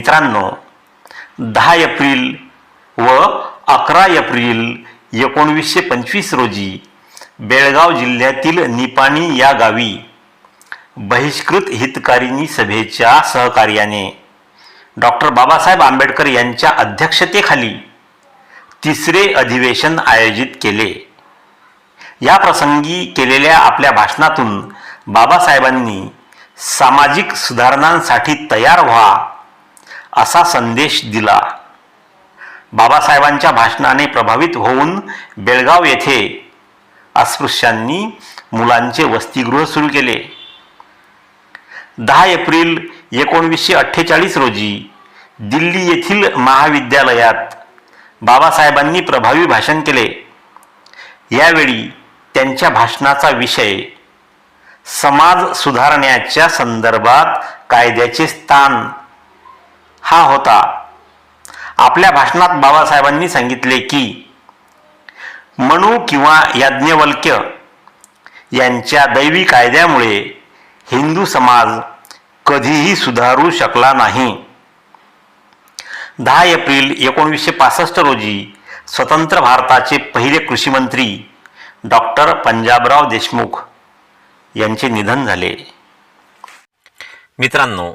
मित्रांनो दहा एप्रिल व अकरा एप्रिल एकोणवीसशे पंचवीस रोजी बेळगाव जिल्ह्यातील निपाणी या गावी बहिष्कृत हितकारिणी सभेच्या सहकार्याने डॉक्टर बाबासाहेब आंबेडकर यांच्या अध्यक्षतेखाली तिसरे अधिवेशन आयोजित केले. या प्रसंगी केलेल्या आपल्या भाषणातून बाबासाहेबांनी सामाजिक सुधारणांसाठी तयार व्हा असा संदेश दिला. बाबासाहेबांच्या भाषणाने प्रभावित होऊन बेळगाव येथे अस्पृश्यांनी मुलांचे वसतिगृह सुरू केले. दहा एप्रिल एकोणवीसशे अठ्ठेचाळीस रोजी दिल्ली येथील महाविद्यालयात बाबासाहेबांनी प्रभावी भाषण केले. यावेळी त्यांच्या भाषणाचा विषय समाज सुधारण्याच्या संदर्भात कायद्याचे स्थान हा होता. आपल्या भाषणात बाबासाहेबांनी सांगितले की मनु किंवा याज्ञवल्क्य यांच्या दैवी कायद्यामुळे हिंदू समाज कधीही सुधारू शकला नाही. दहा एप्रिल एकोणीसशे पासष्ट रोजी स्वतंत्र भारताचे पहिले कृषीमंत्री डॉक्टर पंजाबराव देशमुख यांचे निधन झाले. मित्रांनो